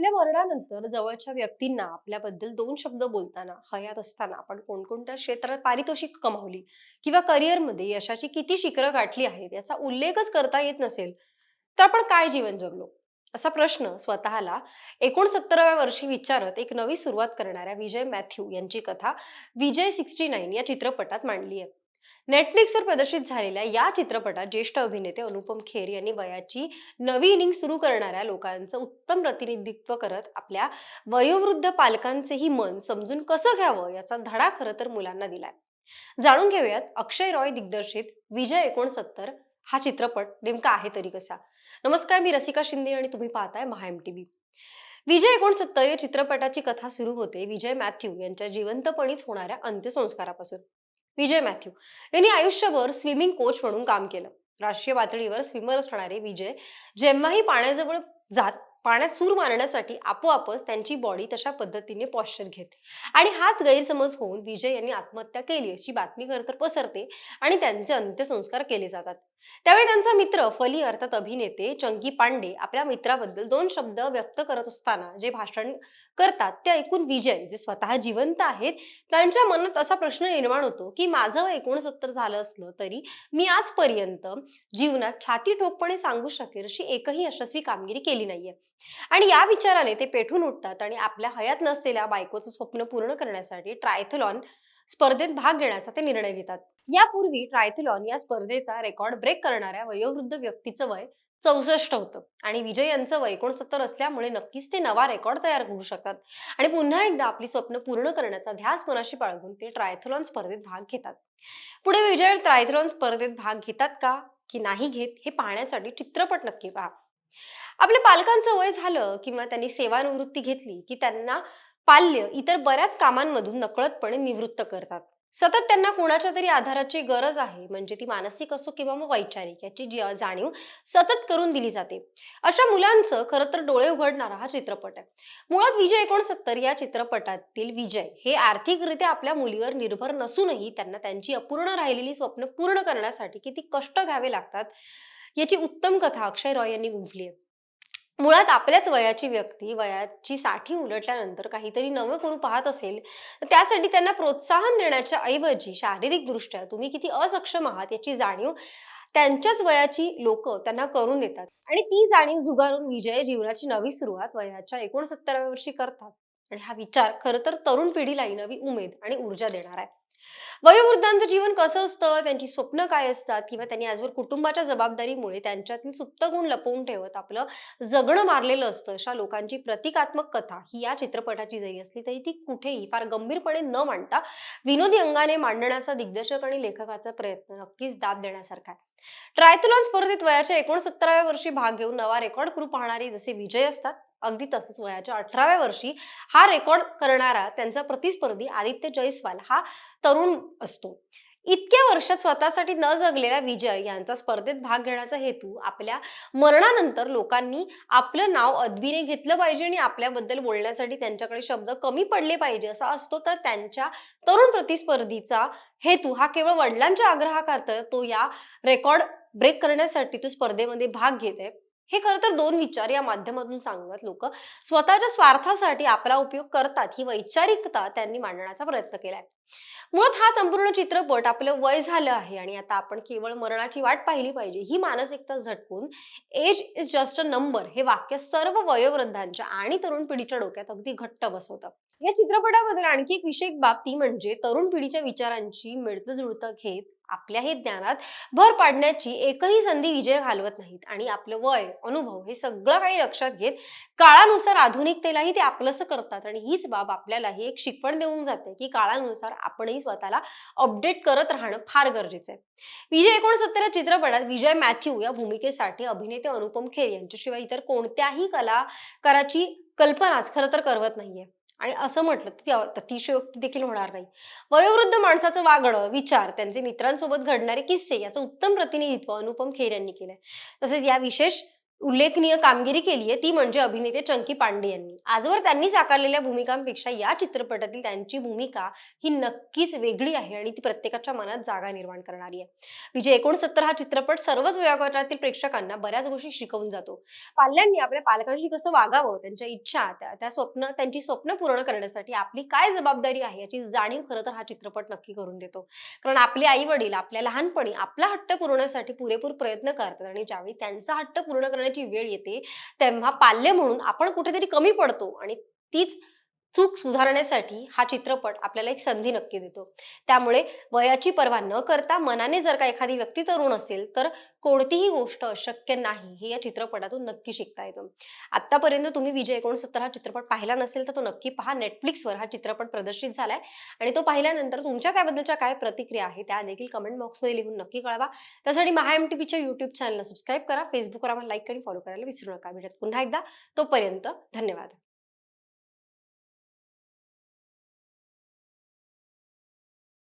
आपल्या मरणानंतर जवळच्या व्यक्तींना आपल्याबद्दल दोन शब्द बोलताना हयात असताना आपण कोणकोणत्या क्षेत्रात पारितोषिक कमावली किंवा करिअरमध्ये यशाची किती शिखरं गाठली आहेत याचा उल्लेखच करता येत नसेल तर आपण काय जीवन जगलो? असा प्रश्न स्वतःला एकोणसत्तराव्या वर्षी विचारत एक नवी सुरुवात करणाऱ्या विजय मॅथ्यू यांची कथा विजय सिक्स्टी नाईन या चित्रपटात मांडली आहे. नेटफ्लिक्सवर प्रदर्शित झालेल्या या चित्रपटात ज्येष्ठ अभिनेते अनुपम खेर यांनी वयाची नवी इनिंग सुरू करणाऱ्या लोकांचं उत्तम प्रतिनिधित्व करत आपल्या वयोवृद्ध पालकांचेही मन समजून कसं घ्यावं याचा धडा खरं तर मुलांना दिलाय. जाणून घेऊयात अक्षय रॉय दिग्दर्शित विजय एकोणसत्तर हा चित्रपट नेमका आहे तरी कसा? नमस्कार मी रसिका शिंदे आणि तुम्ही पाहताय महा एम टी विजय एकोणसत्तर या चित्रपटाची कथा सुरू होते विजय मॅथ्यू यांच्या जिवंतपणीच होणाऱ्या अंत्यसंस्कारापासून. विजय मॅथ्यू यांनी आयुष्यभर स्विमिंग कोच म्हणून काम केलं. राष्ट्रीय पातळीवर स्विमर असणारे विजय जेव्हाही पाण्याजवळ जात पाण्यात सूर मारण्यासाठी आपोआपच त्यांची बॉडी तशा पद्धतीने पॉश्चर घेते. आणि हाच गैरसमज होऊन विजय यांनी आत्महत्या केली अशी बातमी खरं तर पसरते आणि त्यांचे अंत्यसंस्कार केले जातात. त्यावेळी त्यांचा मित्र फली अर्थात अभिनेते चंकी पांडे आपल्या मित्राबद्दल दोन शब्द व्यक्त करत असताना जे भाषण करतात ते ऐकून विजय जे स्वतः जिवंत आहेत त्यांच्या मनात असा प्रश्न निर्माण होतो की माझं एकोणसत्तर झालं असलं तरी मी आजपर्यंत जीवनात छाती ठोकपणे सांगू शकेल अशी एकही यशस्वी कामगिरी केली नाहीये. आणि या विचाराने ते पेठून उठतात आणि आपल्या हयात नसलेल्या बायकोचं स्वप्न पूर्ण करण्यासाठी ट्रायथलॉन स्पर्धेत भाग घेण्याचा ते निर्णय घेतात. यापूर्वी ट्रायथलॉन या स्पर्धेचा रेकॉर्ड ब्रेक करणाऱ्या वयोवृद्ध व्यक्तीचं वय चौसष्ट होतं आणि विजय यांचं वय एकोणसत्तर असल्यामुळे नक्कीच ते नवा रेकॉर्ड तयार करू शकतात. आणि पुन्हा एकदा आपली स्वप्न पूर्ण करण्याचा ध्यास मनाशी बाळगून ते ट्रायथलॉन स्पर्धेत भाग घेतात. पुढे विजय ट्रायथलॉन स्पर्धेत भाग घेतात का? की नाही घेत? हे पाहण्यासाठी चित्रपट नक्की पहा. आपल्या पालकांचं वय झालं किंवा त्यांनी सेवानिवृत्ती घेतली की त्यांना पाल्य इतर बऱ्याच कामांमधून नकळतपणे निवृत्त करतात. सतत त्यांना कोणाच्या तरी आधाराची गरज आहे म्हणजे ती मानसिक असो किंवा मग वैचारिक याची जी जाणीव सतत करून दिली जाते. अशा मुलांचं खरं तर डोळे उघडणारा हा चित्रपट आहे. मुळात विजय एकोणसत्तर या चित्रपटातील विजय हे आर्थिकरित्या आपल्या मुलीवर निर्भर नसूनही त्यांना त्यांची अपूर्ण राहिलेली स्वप्न पूर्ण करण्यासाठी किती कष्ट घ्यावे लागतात याची उत्तम कथा अक्षय रॉय यांनी गुंफली आहे. मुळात आपल्याच वयाची व्यक्ती वयाची साठी उलटल्यानंतर काहीतरी नवं करू पाहत असेल तर त्यासाठी त्यांना प्रोत्साहन देण्याच्या ऐवजी शारीरिक दृष्ट्या तुम्ही किती असक्षम आहात याची जाणीव त्यांच्याच वयाची लोक त्यांना करून देतात. आणि ती जाणीव जुगारून विजय जीवनाची नवी सुरुवात वयाच्या एकोणसत्तराव्या वर्षी करतात. आणि हा विचार खरं तर तरुण पिढीलाही नवी उमेद आणि ऊर्जा देणार आहे. वयोवृद्धांचं जीवन कसं असतं? त्यांची स्वप्न काय असतात? किंवा त्यांनी आजवर कुटुंबाच्या जबाबदारीमुळे त्यांच्यातील सुप्त गुण लपवून ठेवत आपलं जगणं मारलेलं असतं अशा लोकांची प्रतिकात्मक कथा ही या चित्रपटाची जरी असली तरी ती कुठेही फार गंभीरपणे न मांडता विनोदी अंगाने मांडण्याचा दिग्दर्शक आणि लेखकाचा प्रयत्न नक्कीच दाद देण्यासारखा आहे. ट्रायथलॉन स्पर्धेत वयाच्या एकोणसत्तराव्या वर्षी भाग घेऊन नवा रेकॉर्ड करू पाहणारे जसे विजय असतात अगदी तसंच वयाच्या अठराव्या वर्षी हा रेकॉर्ड करणारा त्यांचा प्रतिस्पर्धी आदित्य जयस्वाल हा तरुण असतो. इतक्या वर्षात स्वतःसाठी न जगलेला विजय यांचा स्पर्धेत भाग घेण्याचा हेतू आपल्या मरणानंतर लोकांनी आपलं नाव अदबीने घेतलं पाहिजे आणि आपल्याबद्दल बोलण्यासाठी त्यांच्याकडे शब्द कमी पडले पाहिजे असा असतो. तर त्यांच्या तरुण प्रतिस्पर्धीचा हेतू हा केवळ वडिलांच्या आग्रहाखातर तो या रेकॉर्ड ब्रेक करण्यासाठी तो स्पर्धेमध्ये भाग घेत आहे. हे खरं तर दोन विचार या माध्यमातून सांगत लोक. स्वतःच्या स्वार्थासाठी आपला उपयोग करतात ही वैचारिकता त्यांनी मांडण्याचा प्रयत्न केलाय. मुळात हा संपूर्ण चित्रपट आपलं वय झालं आहे आणि आता आपण केवळ मरणाची वाट पाहिली पाहिजे ही मानसिकता झटकून age is just a number हे वाक्य सर्व वयोवृद्धांच्या आणि तरुण पिढीच्या डोक्यात अगदी घट्ट बसवतं. या चित्रपटाबद्दल आणखी एक विषय बाब ती म्हणजे तरुण पिढीच्या विचारांची मिळतं जुळतं घेत आपल्याही ज्ञानात भर पाडण्याची एकही संधी विजय घालवत नाहीत. आणि आपलं वय अनुभव हे सगळं काही लक्षात घेत काळानुसार आधुनिकतेलाही ते आपलंसं करतात. आणि हीच बाब आपल्यालाही एक शिकवण देऊन जाते की काळानुसार आपणही स्वतःला अपडेट करत राहणं फार गरजेचं आहे. विजय एकोणसत्तर या चित्रपटात विजय मॅथ्यू या भूमिकेसाठी अभिनेते अनुपम खेर यांच्याशिवाय इतर कोणत्याही कलाकाराची कल्पनाच खरं तर करवत नाहीये. आणि असं म्हटलं तर ती अतिशयोक्ती देखील होणार नाही. वयोवृद्ध माणसाचं वागणं विचार त्यांचे मित्रांसोबत घडणारे किस्से याचं उत्तम प्रतिनिधित्व अनुपम खेर यांनी केलंय. तसेच या विशेष उल्लेखनीय कामगिरी केली आहे ती म्हणजे अभिनेते चंकी पांडे यांनी. आजवर त्यांनी साकारलेल्या भूमिकांपेक्षा या चित्रपटातील त्यांची भूमिका ही नक्कीच वेगळी आहे आणि ती प्रत्येकाच्या मनात जागा निर्माण करणारी आहे. विजय एकोणसत्तर हा चित्रपट सर्वच वयोगटातील प्रेक्षकांना बऱ्याच गोष्टी शिकवून जातो. पाल्यांनी आपल्या पालकांशी कसं वागावं त्यांच्या इच्छा त्या त्या स्वप्न त्यांची स्वप्न पूर्ण करण्यासाठी आपली काय जबाबदारी आहे याची जाणीव खरं तर हा चित्रपट नक्की करून देतो. कारण आपले आई वडील आपल्या लहानपणी आपला हट्ट पुरवण्यासाठी पुरेपूर प्रयत्न करतात आणि ज्यावेळी त्यांचा हट्ट पूर्ण करण्याची वेळ येते तेव्हा पाल्य म्हणून आपण कुठेतरी कमी पडतो आणि तीच चूक सुधारण्यासाठी हा चित्रपट आपल्याला एक संधी नक्की देतो. त्यामुळे वयाची पर्वा न करता मनाने जर का एखादी व्यक्ती तरुण असेल तर कोणतीही गोष्ट अशक्य नाही हे या चित्रपटातून नक्की शिकता येतं. आतापर्यंत तुम्ही विजय एकोणसत्तर हा चित्रपट पाहिला नसेल तर तो नक्की पहा. नेटफ्लिक्सवर हा चित्रपट प्रदर्शित झालाय आणि तो पाहिल्यानंतर तुमच्या त्याबद्दलच्या काय प्रतिक्रिया आहे त्या देखील कमेंट बॉक्समध्ये लिहून नक्की कळवा. त्यासाठी महा एम टी पीच्या युट्यूब चॅनलला सबस्क्राईब करा. फेसबुकवर आम्हाला लाईक आणि फॉलो करायला विसरू नका. भेटत पुन्हा एकदा तोपर्यंत धन्यवाद.